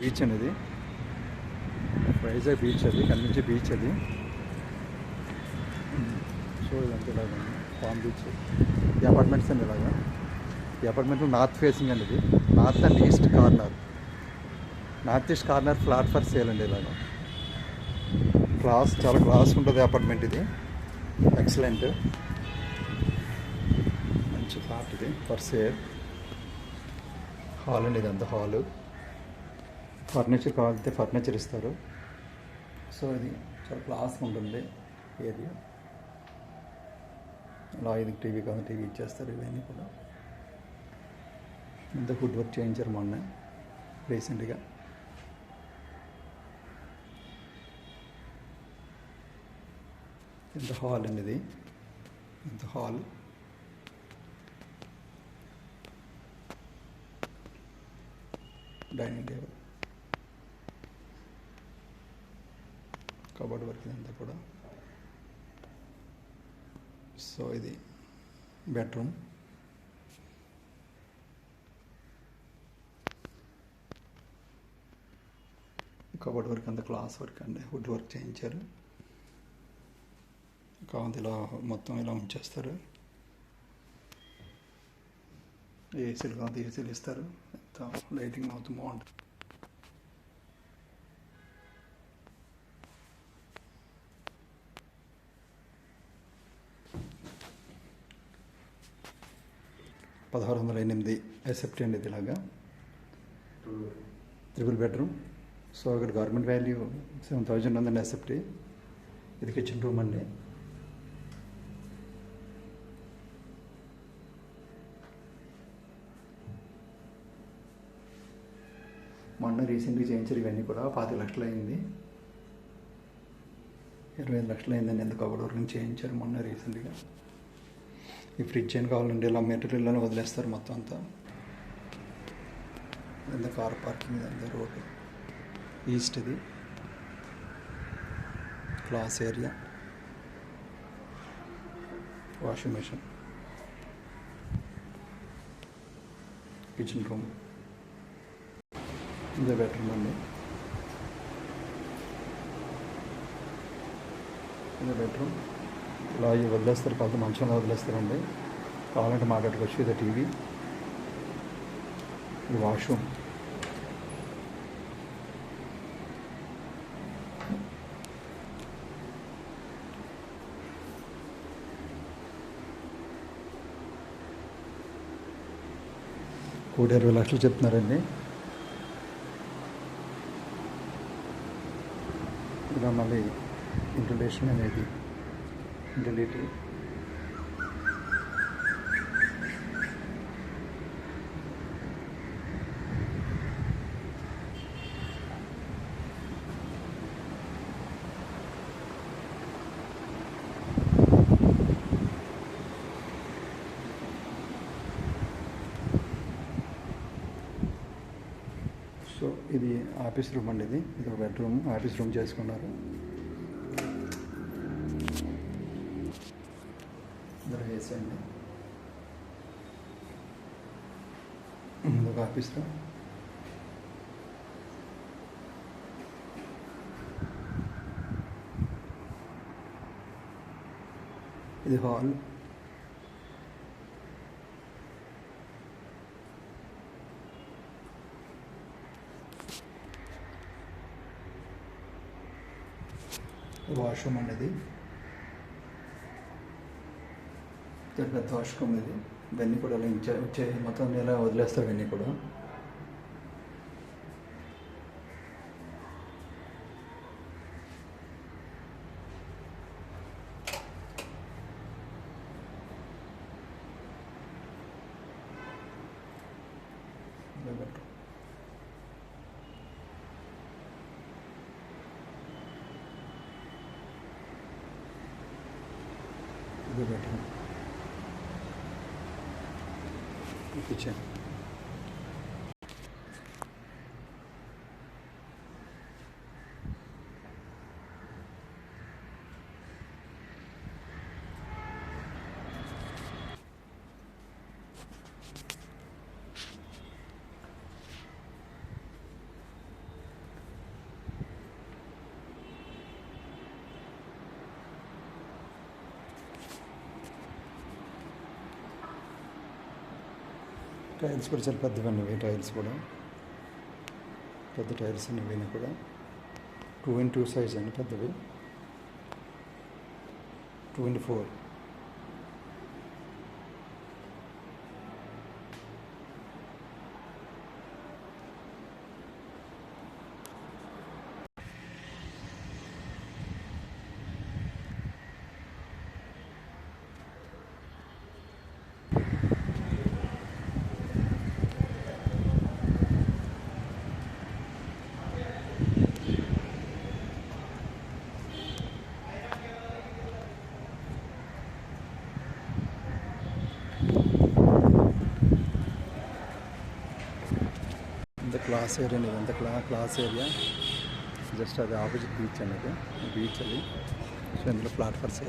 Beach అనేది. Vizag beach అది కనిపించే బీచ్ అది. Hmm. సో ఇదంతా ఇలాగా పామ్ బీచ్ ఈ అపార్ట్మెంట్స్ అండి ఇలాగా. ఈ అపార్ట్మెంట్లో నార్త్ ఫేసింగ్ అండి ఇది. North and east corner north east corner flat for sale అండి ఇలాగా. క్లాస్ చాలా క్లాస్ ఉంటుంది అపార్ట్మెంట్ ఇది. ఎక్సలెంట్ మంచి ఫ్లాట్ ఇది ఫర్ సేల్ హాల్ అండి ఇదంతా హాలు ఫర్నిచర్ కావాలంటే ఫర్నిచర్ ఇస్తారు. సో ఇది చాలా క్లాస్ ఉంటుంది ఏరియా అలా ఇది టీవీ కావాలి టీవీ ఇచ్చేస్తారు ఇవన్నీ కూడా. ఇంత ఫుడ్ వర్క్ చేయించారు మొన్న రీసెంట్గా. ఇంత హాల్ అండి ఇది. ఇంత hall. Dining table. Cupboard work ఇదంతా కూడా. సో ఇది బెడ్రూమ్. కబోర్డ్ వర్క్ అంతా క్లాస్ వర్క్ అండి వుడ్ వర్క్ చేయించారు. కావాలి ఇలా మొత్తం ఇలా ఉంచేస్తారు. ఏసీలు కావాలి ఏసీలు ఇస్తారు. ఎంత లైటింగ్ మొత్తం బాగుంటుంది. పదహారు వందల ఎనిమిది ఎసెప్ట్ అండి ఇదిలాగా. Triple bedroom. సో ఇక్కడ గవర్నమెంట్ వాల్యూ సెవెన్ థౌజండ్ ఉందండి ఎసెప్ట్ ఇది కిచెన్ రూమ్ అండి. మొన్న రీసెంట్గా చేయించారు ఇవన్నీ కూడా పాతి లక్షలు అయింది ఇరవై ఐదు లక్షలు అయిందండి ఎందుకు అప్పటి వరకు చేయించారు మొన్న రీసెంట్గా. ఈ ఫ్రిడ్జ్ అని కావాలండి? ఇలా మెటీరియల్ వదిలేస్తారు మొత్తం అంతా. ఎంత కార్ పార్కింగ్ అంతా రోడ్డు ఈస్ట్ ఇది. Class area washing machine kitchen room ఇదే బెడ్రూమ్ అండి. ఇదే బెడ్రూమ్ ఇలా వదిలేస్తారు కొంత మంచంలో వదిలేస్తారండి. కావాలంటే మాట్లాడుకోవచ్చు ఇది టీవీ ఈ వాష్రూమ్. కోటి ఇరవై లక్షలు చెప్తున్నారండి. ఇలా మళ్ళీ ఇంట్రొడక్షన్ అనేది ఇంటర్లీటర్ సో ఇది ఆఫీస్ రూమ్ అండి ఇది. ఇది ఒక బెడ్రూమ్ ఆఫీస్ రూమ్ చేసుకున్నారు. ఇందులో వేసేయండి. అండి ఒక ఆఫీస్ ఇది హాల్. వాష్రూమ్ అనేది ఇది పెద్ద వాష్రూమ్ ఇది ఇవన్నీ కూడా ఇలా ఇంచే వచ్చే మొత్తం ఇలా వదిలేస్తారు ఇవన్నీ కూడా ఇదే bedroom. ఇది బెడ్రూమ్ టైల్స్ కూడా చాలా పెద్దవి ఇవి టైల్స్ కూడా. పెద్ద టైల్స్ అండి కూడా. టూ ఇన్ టూ సైజ్ అండి పెద్దవి. టూ ఇంటూ ఫోర్ ఇంత క్లాస్ ఏరియా అండి ఇదంతా క్లా క్లాస్ ఏరియా జస్ట్ అది ఆపోజిట్ బీచ్ అనేది బీచ్ అది. సో ఇందులో ప్లాట్ఫామ్స్